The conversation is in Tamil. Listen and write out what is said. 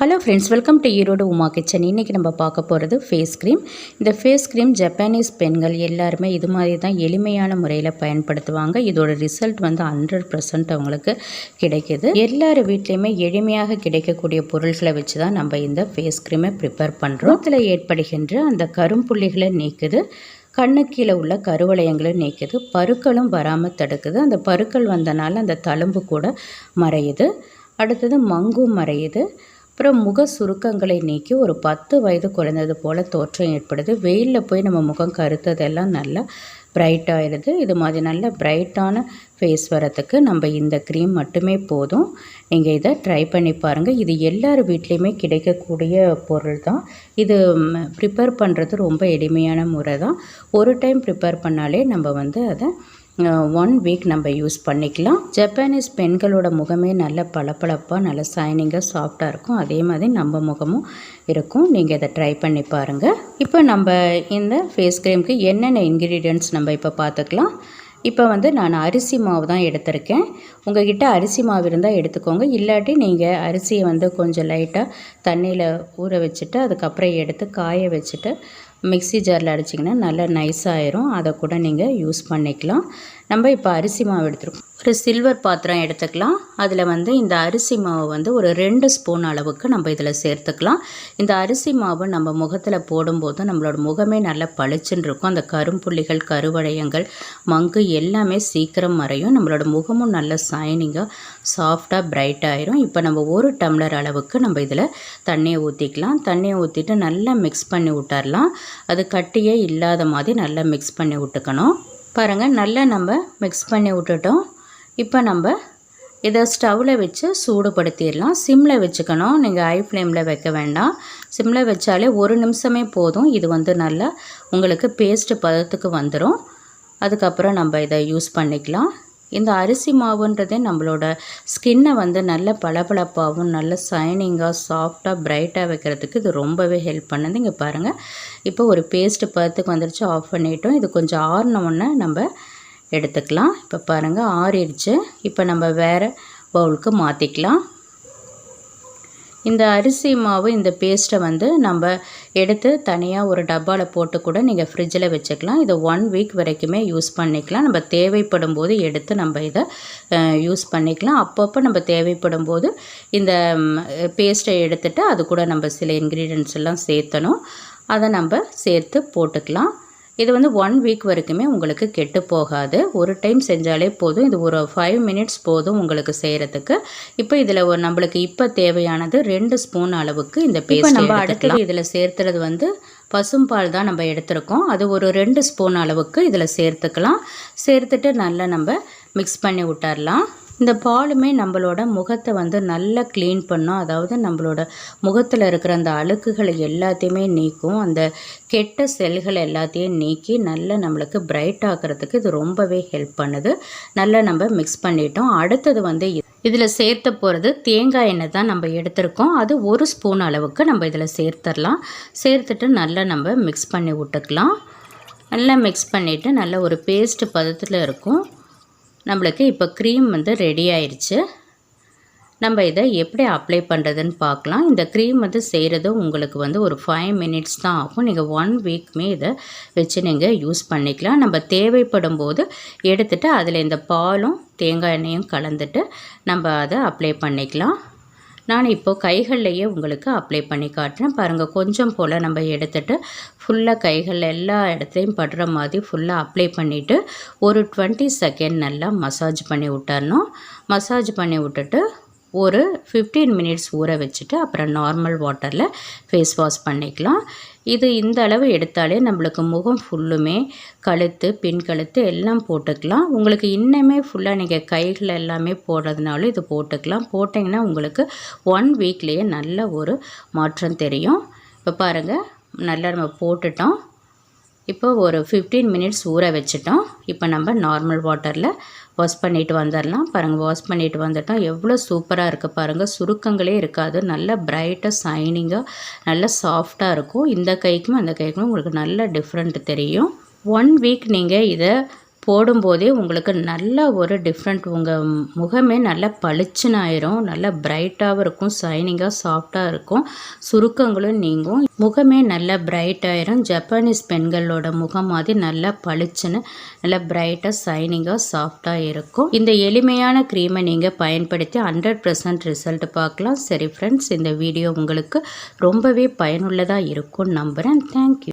Hello friends welcome to Erode Uma kitchen இன்றைக்கி நம்ம பார்க்க போகிறது ஃபேஸ் க்ரீம் இந்த ஃபேஸ் க்ரீம் ஜப்பானீஸ் பெண்கள் எல்லாருமே இது மாதிரி தான் எளிமையான முறையில் பயன்படுத்துவாங்க. இதோட ரிசல்ட் வந்து ஹண்ட்ரட் பர்சன்ட் அவங்களுக்கு கிடைக்கிது. எல்லார் வீட்லேயுமே எளிமையாக கிடைக்கக்கூடிய பொருள்களை வச்சு தான் நம்ம இந்த ஃபேஸ் க்ரீமை ப்ரிப்பேர் பண்ணுறோம் இதில் ஏற்படுகின்ற அந்த கரும்புள்ளிகளை நீக்குது. கண்ணு கீழே உள்ள கருவளையங்களை நீக்குது. பருக்களும் வராமல் தடுக்குது. அந்த பருக்கள் வந்தனால அந்த தழும்பு கூட மறையுது. அடுத்தது மங்கும் மறையுது. அப்புறம் முக சுருக்கங்களை நீக்கி ஒரு பத்து வயது குறைந்தது போல் தோற்றம் ஏற்படுது. வெயிலில் போய் நம்ம முகம் கருத்ததெல்லாம் நல்லா பிரைட் ஆயிடுது. இது மாதிரி நல்ல பிரைட்டான ஃபேஸ் வரத்துக்கு நம்ம இந்த க்ரீம் மட்டுமே போதும். நீங்கள் இதை ட்ரை பண்ணி பாருங்கள் இது எல்லார் வீட்லேயுமே கிடைக்கக்கூடிய பொருள் தான் இது ப்ரிப்பேர் பண்ணுறது ரொம்ப எளிமையான முறை தான் ஒரு டைம் ப்ரிப்பேர் பண்ணாலே நம்ம வந்து அதை ஒன் வீக் நம்ம யூஸ் பண்ணிக்கலாம். ஜப்பானீஸ் பெண்களோட முகமே நல்ல பளபளப்பாக நல்ல சைனிங்காக சாஃப்டாக இருக்கும். அதே மாதிரி நம்ம முகமும் இருக்கும். நீங்கள் இதை ட்ரை பண்ணி பாருங்கள் இப்போ நம்ம இந்த ஃபேஸ் க்ரீமுக்கு என்னென்ன இன்க்ரீடியன்ட்ஸ் நம்ம இப்போ பார்த்துக்கலாம். இப்போ வந்து நான் அரிசி மாவு தான் எடுத்திருக்கேன். உங்கள்கிட்ட அரிசி மாவு இருந்தால் எடுத்துக்கோங்க. இல்லாட்டி நீங்கள் அரிசியை வந்து கொஞ்சம் லைட்டாக தண்ணியில் ஊற வச்சுட்டு அதுக்கப்புறம் எடுத்து காய வச்சுட்டு மிக்சி ஜாரில் அடிச்சிங்கன்னா நல்லா நைஸாகிரும் அதை கூட நீங்கள் யூஸ் பண்ணிக்கலாம். நம்ம இப்போ அரிசி மாவு எடுத்துருக்கோம். ஒரு சில்வர் பாத்திரம் எடுத்துக்கலாம். அதில் வந்து இந்த அரிசி மாவு வந்து ஒரு ரெண்டு ஸ்பூன் அளவுக்கு நம்ம இதில் சேர்த்துக்கலாம். இந்த அரிசி மாவு நம்ம முகத்தில் போடும்போது நம்மளோட முகமே நல்லா பளிச்சுன்னு இருக்கும். அந்த கரும்புள்ளிகள் கருவளையங்கள் மங்கு எல்லாமே சீக்கிரம் மறையும். நம்மளோட முகமும் நல்ல சைனிங்காக சாஃப்டாக பிரைட் ஆயிரும். இப்போ நம்ம ஒரு டம்ளர் அளவுக்கு நம்ம இதில் தண்ணியை ஊற்றிக்கலாம் தண்ணியை ஊற்றிட்டு நல்லா மிக்ஸ் பண்ணி விட்டுறலாம். அது கட்டியே இல்லாத மாதிரி நல்லா மிக்ஸ் பண்ணி விட்டுக்கணும். பாருங்கள் நல்லா நம்ம மிக்ஸ் பண்ணி விட்டுட்டோம். இப்போ நம்ம இதை ஸ்டவ்வில் வச்சு சூடுபடுத்திடலாம். சிம்மில் வச்சுக்கணும். நீங்கள் ஹை ஃப்ளேமில் வைக்க வேண்டாம். சிம்மில் வச்சாலே ஒரு நிமிஷமே போதும். இது வந்து நல்லா உங்களுக்கு பேஸ்ட்டு பதத்துக்கு வந்துடும் அதுக்கப்புறம் நம்ம இதை யூஸ் பண்ணிக்கலாம். இந்த அரிசி மாவுன்றதே நம்மளோட ஸ்கின்னை வந்து நல்ல பளபளப்பாகவும் நல்ல சைனிங்காக சாஃப்டாக பிரைட்டாக வைக்கிறதுக்கு இது ரொம்பவே ஹெல்ப் பண்ணுது. இங்கே பாருங்கள் இப்போ ஒரு பேஸ்ட்டு பதத்துக்கு வந்துருச்சு. ஆஃப் பண்ணிட்டோம். இது கொஞ்சம் ஆறினோடனே நம்ம எடுத்துக்கலாம். இப்போ பாருங்கள் ஆறிடுச்சு இப்போ நம்ம வேறு பவுலுக்கு மாற்றிக்கலாம் இந்த அரிசி மாவு இந்த பேஸ்ட்டை வந்து நம்ம எடுத்து தனியாக ஒரு டப்பாவில் போட்டு கூட நீங்கள் ஃப்ரிட்ஜில் வச்சுக்கலாம். இதை ஒன் வீக் வரைக்குமே யூஸ் பண்ணிக்கலாம். நம்ம தேவைப்படும் போது எடுத்து நம்ம இதை யூஸ் பண்ணிக்கலாம். அப்பப்போ நம்ம தேவைப்படும் போது இந்த பேஸ்ட்டை எடுத்துகிட்டு அது கூட நம்ம சில இன்க்ரீடியன்ஸ் எல்லாம் சேர்த்தணும். அதை நம்ம சேர்த்து போட்டுக்கலாம். இது வந்து ஒன் வீக் வரைக்குமே உங்களுக்கு கெட்டு போகாது. ஒரு டைம் செஞ்சாலே போதும். இது ஒரு ஃபைவ் மினிட்ஸ் போதும் உங்களுக்கு செய்கிறதுக்கு இப்போ இதில் ஒரு நம்மளுக்கு இப்போ தேவையானது ரெண்டு ஸ்பூன் அளவுக்கு இந்த பேஸ்ட் நம்ம அடுத்தது இதில் சேர்த்துறது வந்து பசும்பால் தான் நம்ம எடுத்திருக்கோம். அது ஒரு ரெண்டு ஸ்பூன் அளவுக்கு இதில் சேர்த்துக்கலாம். சேர்த்துட்டு நல்லா நம்ம மிக்ஸ் பண்ணி விட்டுறலாம். இந்த பாலுமே நம்மளோட முகத்தை வந்து நல்லா க்ளீன் பண்ணும் அதாவது நம்மளோட முகத்தில் இருக்கிற அந்த அழுக்குகளை எல்லாத்தையுமே நீக்கும். அந்த கெட்ட செல்கள் எல்லாத்தையும் நீக்கி நல்லா நம்மளுக்கு பிரைட் ஆக்கிறதுக்கு இது ரொம்பவே ஹெல்ப் பண்ணுது. நல்லா நம்ம மிக்ஸ் பண்ணிட்டோம். அடுத்தது வந்து இதில் சேர்த்த போகிறது தேங்காய் எண்ணெய் தான் நம்ம எடுத்திருக்கோம். அது ஒரு ஸ்பூன் அளவுக்கு நம்ம இதில் சேர்த்துடலாம். சேர்த்துட்டு நல்லா நம்ம மிக்ஸ் பண்ணி விட்டுக்கலாம். நல்லா மிக்ஸ் பண்ணிவிட்டு நல்ல ஒரு பேஸ்ட் பதத்தில் இருக்கும். நம்மளுக்கு இப்போ க்ரீம் வந்து ரெடி ஆயிடுச்சு நம்ம இதை எப்படி அப்ளை பண்ணுறதுன்னு பார்க்கலாம். இந்த க்ரீம் வந்து செய்கிறது உங்களுக்கு வந்து ஒரு ஃபைவ் மினிட்ஸ் தான் ஆகும். நீங்கள் ஒன் வீக்குமே இதை வச்சு நீங்கள் யூஸ் பண்ணிக்கலாம். நம்ம தேவைப்படும் போது எடுத்துகிட்டு அதில் இந்த பாலும் தேங்காய் எண்ணெயும் கலந்துட்டு நம்ம அதை அப்ளை பண்ணிக்கலாம். நான் இப்போது கைகள்லையே உங்களுக்கு அப்ளை பண்ணி காட்டுறேன். பாருங்கள் கொஞ்சம் போல் நம்ம எடுத்துகிட்டு ஃபுல்லாக கைகள் எல்லா இடத்துலையும் படுற மாதிரி ஃபுல்லாக அப்ளை பண்ணிவிட்டு ஒரு டுவெண்ட்டி செகண்ட் நல்லா மசாஜ் பண்ணி விட்டுறணும். மசாஜ் பண்ணி விட்டுட்டு ஒரு ஃபிஃப்டீன் மினிட்ஸ் ஊற வச்சுட்டு அப்புறம் நார்மல் வாட்டரில் ஃபேஸ் வாஷ் பண்ணிக்கலாம். இது இந்த அளவு எடுத்தாலே நம்மளுக்கு முகம் ஃபுல்லுமே கழுத்து பின் கழுத்து எல்லாம் போட்டுக்கலாம். உங்களுக்கு இன்னுமே ஃபுல்லாக நீங்கள் கைகள் எல்லாமே போடுறதுனாலும் இது போட்டுக்கலாம். போட்டிங்கன்னா உங்களுக்கு ஒன் வீக்லேயே நல்ல ஒரு மாற்றம் தெரியும். இப்போ பாருங்கள் நல்லா நம்ம போட்டுட்டோம். இப்போ ஒரு ஃபிஃப்டீன் மினிட்ஸ் ஊற வச்சுட்டோம். இப்போ நம்ம நார்மல் வாட்டரில் வாஷ் பண்ணிட்டு வந்துடலாம் பாருங்கள் வாஷ் பண்ணிட்டு வந்துட்டோம் எவ்வளோ சூப்பராக இருக்குது பாருங்கள் சுருக்கங்களே இருக்காது. நல்ல பிரைட்டாக சைனிங்காக நல்ல சாஃப்டாக இருக்கும். இந்த கைக்கும் அந்த கைக்கும் உங்களுக்கு நல்ல டிஃப்ரெண்ட் தெரியும். ஒன் வீக் நீங்கள் இதை போடும்போதே உங்களுக்கு நல்ல ஒரு டிஃப்ரெண்ட் உங்கள் முகமே நல்லா பளிச்சுன்னு ஆயிரும் நல்லா பிரைட்டாகவும் இருக்கும். ஷைனிங்காக சாஃப்டாக இருக்கும். சுருக்கங்களும் நீங்கும். முகமே நல்லா பிரைட் ஆயிரும் ஜப்பானீஸ் பெண்களோட முகம் மாதிரி நல்லா பளிச்சுன்னு நல்லா பிரைட்டாக ஷைனிங்காக சாஃப்டாக இருக்கும். இந்த எளிமையான க்ரீமை நீங்கள் பயன்படுத்தி ஹண்ட்ரட் பர்சன்ட் ரிசல்ட் பார்க்கலாம். சரி ஃப்ரெண்ட்ஸ் இந்த வீடியோ உங்களுக்கு ரொம்பவே பயனுள்ளதாக இருக்கும்னு நம்புகிறேன் தேங்க்யூ